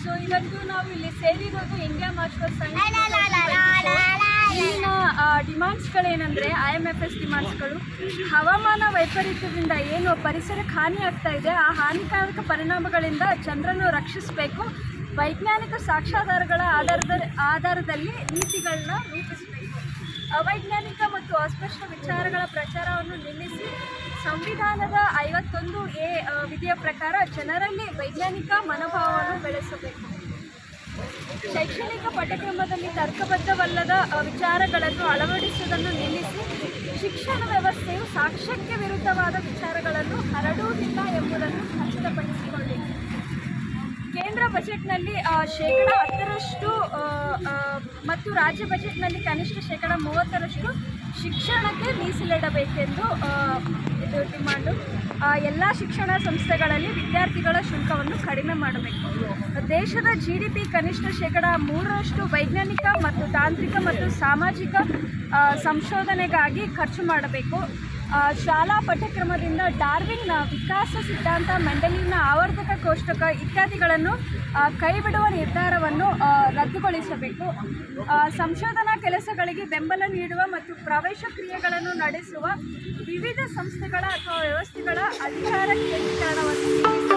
So ಇವತ್ತು ನಾವು ಇಲ್ಲಿ ಸೇರಿರೋದು ಇಂಡಿಯಾ ಮಾರ್ಷಲ್ ಇಲ್ಲಿನ ಡಿಮ್ಯಾಂಡ್ಸ್ಗಳೇನೆಂದರೆ ಐ ಎಂ ಎಫ್ ಎಸ್ ಡಿಮಾಂಡ್ಸ್ಗಳು ಹವಾಮಾನ ವೈಪರೀತ್ಯದಿಂದ ಏನು ಪರಿಸರಕ್ಕೆ ಹಾನಿ ಆಗ್ತಾ ಇದೆ ಆ ಹಾನಿಕಾರಕ ಪರಿಣಾಮಗಳಿಂದ ಜನರನ್ನು ರಕ್ಷಿಸಬೇಕು. ವೈಜ್ಞಾನಿಕ ಸಾಕ್ಷ್ಯಾಧಾರಗಳ ಆಧಾರದ ಆಧಾರದಲ್ಲಿ ನೀತಿಗಳನ್ನ ರೂಪಿಸಬೇಕು. ಅವೈಜ್ಞಾನಿಕ ಮತ್ತು ಅಸ್ಪಷ್ಟ ವಿಚಾರಗಳ ಪ್ರಚಾರವನ್ನು ನಿಲ್ಲಿಸಿ ಸಂವಿಧಾನದ ಐವತ್ತೊಂದು ಎ ವಿಧಿಯ ಪ್ರಕಾರ ಜನರಲ್ಲಿ ವೈಜ್ಞಾನಿಕ ಮನೋಭಾವವನ್ನು ಬೆಳೆಸಬೇಕು ಶೈಕ್ಷಣಿಕ ಪಠ್ಯಕ್ರಮದಲ್ಲಿ ತರ್ಕಬದ್ಧವಲ್ಲದ ವಿಚಾರಗಳನ್ನು ಅಳವಡಿಸುವುದನ್ನು ನಿಲ್ಲಿಸಿ, ಶಿಕ್ಷಣ ವ್ಯವಸ್ಥೆಯು ಸಾಕ್ಷ್ಯಕ್ಕೆ ವಿರುದ್ಧವಾದ ವಿಚಾರಗಳನ್ನು ಹರಡುವುದಿಲ್ಲ ಎಂಬುದನ್ನು ಖಚಿತಪಡಿಸಿಕೊಳ್ಳಿ. ಕೇಂದ್ರ ಬಜೆಟ್ನಲ್ಲಿ ಶೇಕಡ ಹತ್ತರಷ್ಟು ಮತ್ತು ರಾಜ್ಯ ಬಜೆಟ್ನಲ್ಲಿ ಕನಿಷ್ಠ ಶೇಕಡ ಮೂವತ್ತರಷ್ಟು ಶಿಕ್ಷಣಕ್ಕೆ ಮೀಸಲಿಡಬೇಕೆಂದು ಡಿಮಾಂಡು. ಎಲ್ಲ ಶಿಕ್ಷಣ ಸಂಸ್ಥೆಗಳಲ್ಲಿ ವಿದ್ಯಾರ್ಥಿಗಳ ಶುಲ್ಕವನ್ನು ಕಡಿಮೆ ಮಾಡಬೇಕು. ದೇಶದ ಜಿ ಡಿ ಪಿ ಕನಿಷ್ಠ ಶೇಕಡ ಮೂರರಷ್ಟು ವೈಜ್ಞಾನಿಕ ಮತ್ತು ತಾಂತ್ರಿಕ ಮತ್ತು ಸಾಮಾಜಿಕ ಸಂಶೋಧನೆಗಾಗಿ ಖರ್ಚು ಮಾಡಬೇಕು. ಶಾಲಾ ಪಠ್ಯಕ್ರಮದಿಂದ ಡಾರ್ವಿನ್ನ ವಿಕಾಸ ಸಿದ್ಧಾಂತ ಮೆಂಡಲಿನ ಆವರ್ತಕ ಕೋಷ್ಟಕ ಇತ್ಯಾದಿಗಳನ್ನು ಕೈ ಕೈಬಿಡುವ ನಿರ್ಧಾರವನ್ನು ರದ್ದುಗೊಳಿಸಬೇಕು. ಸಂಶೋಧನಾ ಕೆಲಸಗಳಿಗೆ ಬೆಂಬಲ ನೀಡುವ ಮತ್ತು ಪ್ರವೇಶ ಕ್ರಿಯೆಗಳನ್ನು ನಡೆಸುವ ವಿವಿಧ ಸಂಸ್ಥೆಗಳ ಅಥವಾ ವ್ಯವಸ್ಥೆಗಳ ಅಧಿಕಾರ ಕೇಂದ್ರೀಕರಣವನ್ನು